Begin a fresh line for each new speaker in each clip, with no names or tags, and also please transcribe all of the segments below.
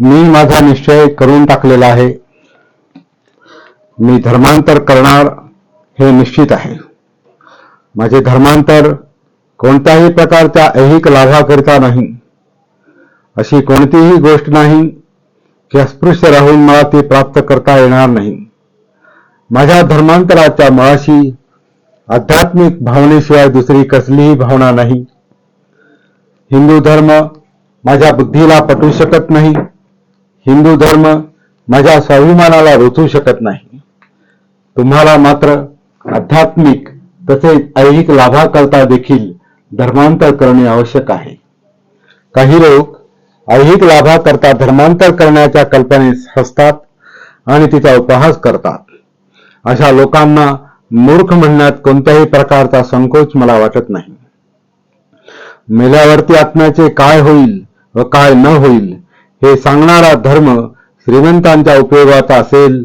मी माझा निश्चय करून टाकलेला आहे. मी धर्मांतर करणार हे निश्चित आहे. माझे धर्मांतर कोणत्याही प्रकारच्या ऐहिक लाभाकरिता नाही. अशी कोणतीही गोष्ट नाही की अस्पृश्य राहून मला ती प्राप्त करता येणार नाही. माझ्या धर्मांतराच्या मुळाशी आध्यात्मिक भावनेशिवाय दुसरी कसलीही भावना नाही. हिंदू धर्म माझ्या बुद्धीला पटू शकत नाही. हिंदू धर्म माझ्या स्वाभिमानाला रुचू शकत नाही. तुम्हाला मात्र आध्यात्मिक तसेच ऐहिक लाभाकरता देखील धर्मांतर करणे आवश्यक आहे. काही लोक ऐहिक लाभाकरता धर्मांतर करण्याच्या कल्पनेस हसतात आणि तिचा उपहास करतात. अशा लोकांना मूर्ख म्हणण्यात कोणत्याही प्रकारचा संकोच मला वाटत नाही. मेल्यावरती आत्म्याचे काय होईल व काय न होईल हे सांगणारा धर्म श्रीमंतांच्या उपयोगाचा असेल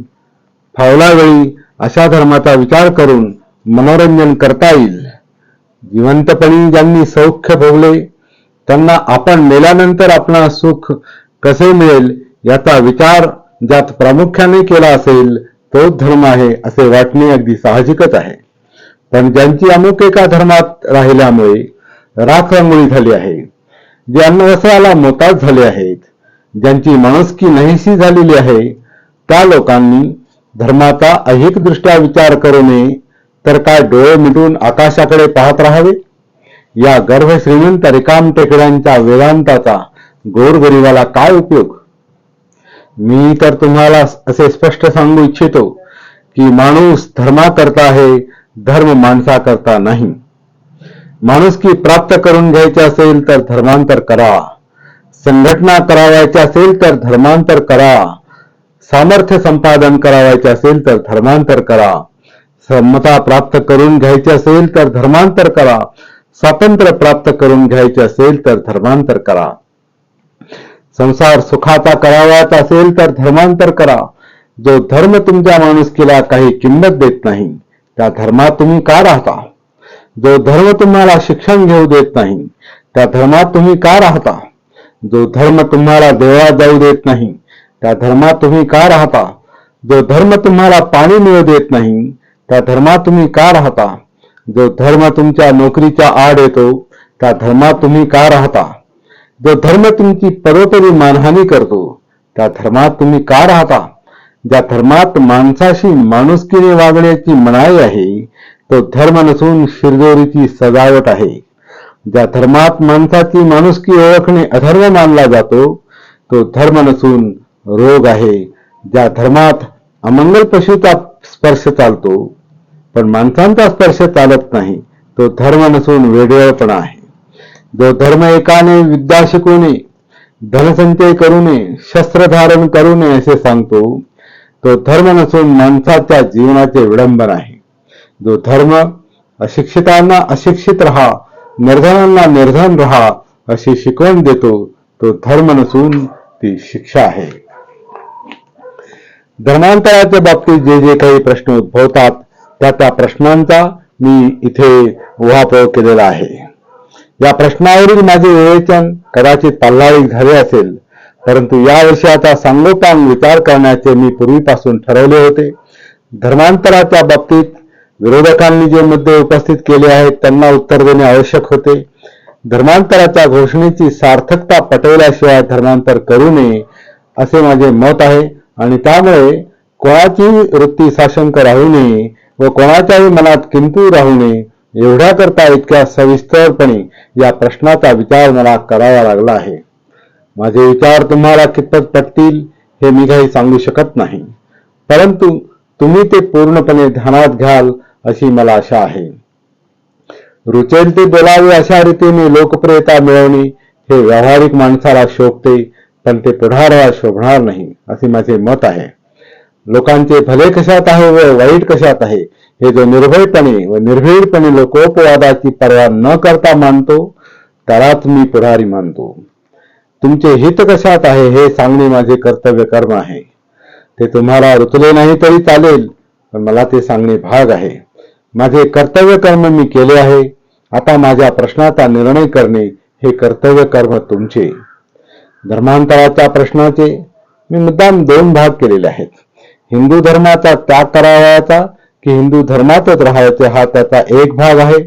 फावलावेळी अशा धर्माचा विचार करून मनोरंजन करता येईल. जिवंतपणी ज्यांनी सौख्य भोगले त्यांना आपण मेल्यानंतर आपला सुख कसे मिळेल याचा विचार ज्यात प्रामुख्याने केला असेल तोच धर्म आहे असे वाटणे अगदी साहजिकच आहे. पण ज्यांची अमुक एका धर्मात राहिल्यामुळे राख रांगोळी झाली आहे जे अन्नवस्त्राला मोताज झाले आहेत ज्यांची मनस्की नाहीशी झालेली आहे त्या लोकांनी धर्माचा ऐहिकदृष्ट्या विचार करू नये तर काय डोळे मिटून आकाशाकडे पाहत राहावे? या गर्भ श्रीमंत रिकाम टेकड्यांच्या वेदांताचा गोरगरिबाला काय उपयोग? मी तर तुम्हाला असे स्पष्ट सांगू इच्छितो की माणूस धर्माकरता आहे धर्म माणसाकरता नाही. माणुसकी प्राप्त करून घ्यायचे असेल तर धर्मांतर करा. संघटना करावायची असेल तर धर्मांतर करा. सामर्थ्य संपादन करावायचे असेल तर धर्मांतर करा. समता प्राप्त करून घ्यायची असेल तर धर्मांतर करा. स्वातंत्र्य प्राप्त करून घ्यायचे असेल तर धर्मांतर करा. संसार सुखाचा करावाचा असेल तर धर्मांतर करा. जो धर्म तुमच्या माणुसकीला काही किंमत देत नाही त्या धर्मात तुम्ही का राहता? जो धर्म तुम्हाला शिक्षण घेऊ देत नाही त्या धर्मात तुम्ही का राहता? जो धर्म तुम्हाला देवळात जाऊ देत नाही त्या धर्मात तुम्ही का राहता? जो धर्म तुम्हाला पाणी मिळू देत नाही त्या धर्मात तुम्ही का राहता? जो धर्म तुमच्या नोकरीच्या आड येतो त्या धर्मात तुम्ही का राहता? जो धर्म तुमची परोपरी मानहानी करतो त्या धर्मात तुम्ही का राहता? ज्या धर्मात माणसाशी माणुसकीने वागण्याची मनाई आहे तो धर्म नसून शिरजोरीची सजावट आहे. ज्या धर्मात माणसाची माणुसकी ओळखणे अधर्म मानला जातो तो धर्म नसून रोग आहे. ज्या धर्मात अमंगल पशुचा स्पर्श चालतो पण माणसांचा स्पर्श चालत नाही तो धर्म नसून वेगळेपणा आहे. जो धर्म एकाने विद्या शिकू नये धनसंचय करू नये शस्त्र धारण करू नये असे सांगतो तो धर्म नसून माणसाच्या जीवनाचे विडंबन आहे. जो धर्म अशिक्षितांना अशिक्षित राहा निर्धनांना निर्धन राहा अशी शिकवण देतो तो धर्म नसून ती शिक्षा आहे. धर्मांतराच्या बाबतीत जे जे काही प्रश्न उद्भवतात त्या त्या प्रश्नांचा मी इथे उहापोह केलेला आहे. या प्रश्नावरील माझे विवेचन कदाचित पल्लाळीक झाले असेल परंतु या विषयाचा सांगोपांग विचार करण्याचे मी पूर्वीपासून ठरवले होते. धर्मांतराच्या बाबतीत विरोधकांनी जे मुद्दे उपस्थित केले आहेत त्यांना उत्तर देणे आवश्यक होते. धर्मांतराच्या घोषणेची सार्थकता पटवल्याशिवाय धर्मांतर करू नये असे माझे मत आहे. आणि त्यामुळे कोणाचीही वृत्ती साशंक राहू नये व कोणाच्याही मनात किंतू राहू नये एवढ्याकरता इतक्या सविस्तरपणे या प्रश्नाचा विचार मला करावा लागला आहे. माझे विचार तुम्हाला कितपत पटतील हे मी काही सांगू शकत नाही. परंतु तुम्ही ते पूर्णपणे ध्यानात घ्याल अशी मला आशा आहे. रुचेल ते बोलावे अशा रीतीने लोकप्रियता मिळवणे हे व्यावहारिक माणसाला शोभते पण ते पुढाऱ्याला शोभणार नाही असे माझे मत आहे. लोकांचे भले कशात आहे व वाईट कशात आहे हे जो निर्भयपणे व निर्भीडपणे लोकोपवादाची पर्वा न करता मानतो त्यालाच मी पुढारी मानतो. तुमचे हित कशात आहे हे सांगणे माझे कर्तव्य कर्म आहे. ते तुम्हाला रुचले नाही तरी चालेल पण मला ते सांगणे भाग आहे. माझे कर्तव्य कर्म मी केले आहे. आता माझ्या प्रश्नाचा निर्णय करणे हे कर्तव्य कर्म तुमचे. धर्मांतराच्या प्रश्नाचे मी मुद्दाम दोन भाग केलेले आहेत. हिंदू धर्माचा त्याग करावयाचा की हिंदू धर्मातच राहायचे हा त्याचा एक भाग आहे.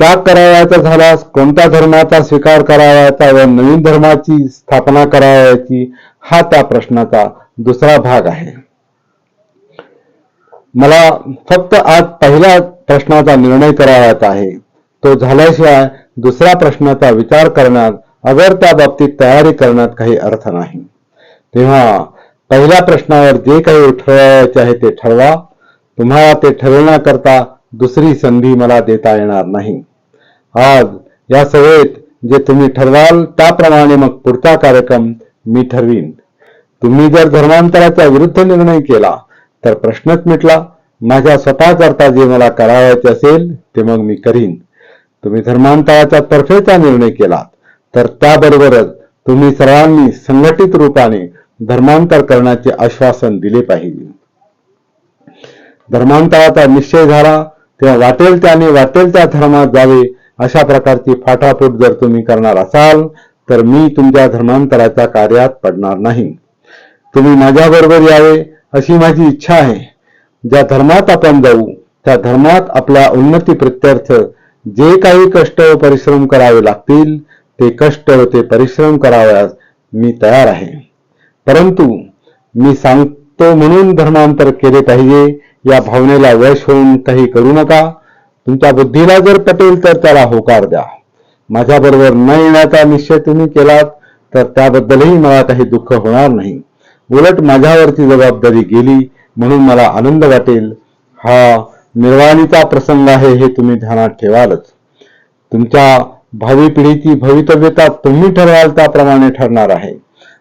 त्याग करावयाचा झाल्यास कोणत्या धर्माचा स्वीकार करावयाचा व नवीन धर्माची स्थापना करावयाची हा त्या प्रश्नाचा दुसरा भाग आहे. मला फक्त आज पहिल्या प्रश्नाचा निर्णय करावायचा आहे. तो झाल्याशिवाय दुसऱ्या प्रश्नाचा विचार करण्यात अगर त्या बाबतीत तयारी करण्यात काही अर्थ नाही. तेव्हा पहिल्या प्रश्नावर जे काही ठरवायचे आहे ते ठरवा. तुम्हाला ते ठरवण्याकरता दुसरी संधी मला देता येणार नाही. आज या सभेत जे तुम्ही ठरवाल त्याप्रमाणे मग पुढचा कार्यक्रम मी ठरवीन. तुम्ही जर धर्मांतराच्या विरुद्ध निर्णय केला तर प्रश्नच मिटला माझ्या स्वतः करता जे मला करावायचे असेल ते मग मी करीन. तुम्ही धर्मांतराच्या तर्फेचा निर्णय केलात तर त्याबरोबरच तुम्ही सर्वांनी संघटित रूपाने धर्मांतर करण्याचे आश्वासन दिले पाहिजे. धर्मांतराचा निश्चय झाला तेव्हा वाटेल त्याने वाटेल त्या धर्मात जावे अशा प्रकारची फाटाफूट जर तुम्ही करणार असाल तर मी तुमच्या धर्मांतराच्या कार्यात पडणार नाही. तुम्ही माझ्याबरोबर यावे अशी माझी इच्छा आहे. ज्या धर्मात आपण जाऊ त्या धर्मात आपल्या उन्नती प्रत्यर्थ जे काही कष्ट व परिश्रम करावे लागतील ते कष्ट व ते परिश्रम करावयास मी तयार आहे. परंतु मी सांगतो म्हणून धर्मांतर केले पाहिजे या भावनेला वश होऊन काही करू नका. तुमच्या बुद्धीला जर पटेल तर त्याला होकार द्या. माझ्याबरोबर न येण्याचा निश्चय तुम्ही केलात तर त्याबद्दलही मला काही दुःख होणार नाही. उलट माझ्यावरची जबाबदारी गेली म्हणून मला आनंद वाटेल. हा निर्वाणीचा प्रसंग आहे हे तुम्ही ध्यानात ठेवालच. तुमच्या भावी पिढीची भवितव्यता तुम्ही ठरवाल त्याप्रमाणे ठरणार आहे.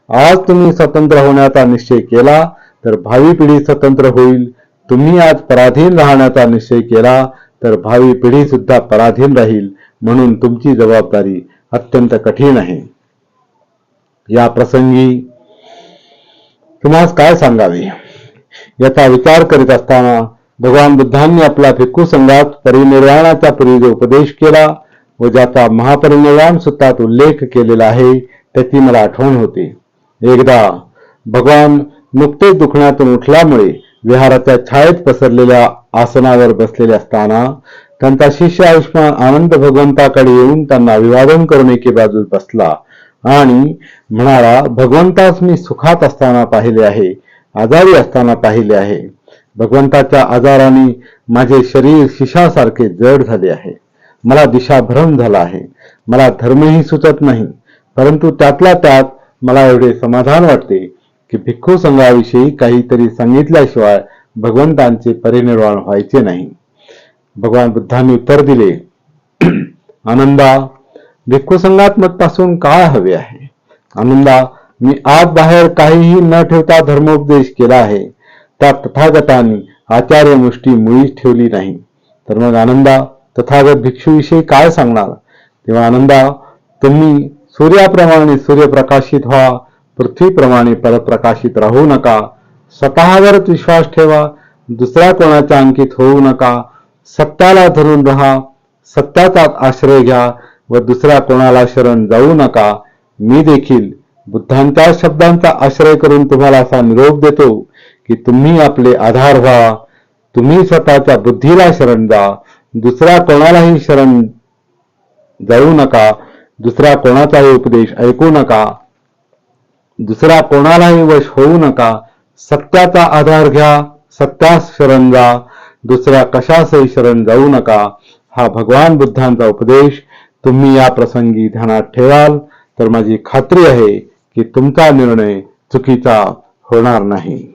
आज तुम्ही स्वतंत्र होण्याचा निश्चय केला तर भावी पिढी स्वतंत्र होईल. तुम्ही आज पराधीन राहण्याचा निश्चय केला तर भावी पिढी सुद्धा पराधीन राहील म्हणून तुमची जबाबदारी अत्यंत कठीण आहे. या प्रसंगी तुम्हाला काय सांगावे? याचा विचार करीत असताना भगवान बुद्धांनी आपल्या भिक्खू संघात परिनिर्वाणाचा पूर्वी जो उपदेश केला व ज्याचा महापरिनिर्वाण सुद्धा उल्लेख केलेला आहे त्याची मला आठवण होते. एकदा भगवान नुकतेच दुखण्यातून उठल्यामुळे विहाराच्या छायेत पसरलेल्या आसनावर बसलेले असताना त्यांचा शिष्य आयुष्मान आनंद भगवंताकडे येऊन त्यांना अभिवादन करून एके बाजूस बसला. आणि म्हणाला भगवंतास मी सुखात असताना पाहिले आहे आजारी असताना पाहिले आहे. भगवंताच्या आजाराने माझे शरीर शिशासारखे जड झाले आहे. मला दिशाभ्रम झाला आहे. मला धर्मही सुचत नाही. परंतु त्यातल्या त्यात मला एवढे समाधान वाटते की भिक्खू संघाविषयी काहीतरी सांगितल्याशिवाय भगवंतांचे परिनिर्वाण व्हायचे नाही. भगवान बुद्धांनी उत्तर दिले आनंदा भिक्खू पासून काय हवे आहे. आनंदा मी आत बाहेर काहीही न ठेवता धर्मोपदेश केला आहे. त्या तथागतांनी आचार्य मुष्टी मुळीच ठेवली नाही. तर मग आनंदा तथागत भिक्षूविषयी काय सांगणार? तेव्हा आनंदा तुम्ही सूर्याप्रमाणे सूर्यप्रकाशित व्हा पृथ्वीप्रमाणे परप्रकाशित राहू नका स्वतःवरच विश्वास ठेवा दुसऱ्या कोणाच्या अंकित होऊ नका सत्याला धरून राहा सत्याचाच आश्रय घ्या व दुसऱ्या कोणाला शरण जाऊ नका मी देखील बुद्धांच्या शब्दांचा आश्रय करून तुम्हाला असा निरोप देतो की तुम्ही आपले आधार व्हा तुम्ही स्वतःच्या बुद्धीला शरण जा दुसऱ्या कोणालाही शरण जाऊ नका दुसऱ्या कोणाचाही उपदेश ऐकू नका दुसऱ्या कोणालाही वश होऊ नका सत्याचा आधार घ्या सत्यास शरण जा दुसऱ्या कशासही शरण जाऊ नका हा भगवान बुद्धांचा उपदेश तुम्ही या प्रसंगी ध्यानात ठेवाल. तर माझी खात्री आहे की तुमचा निर्णय चुकीचा होणार नाही.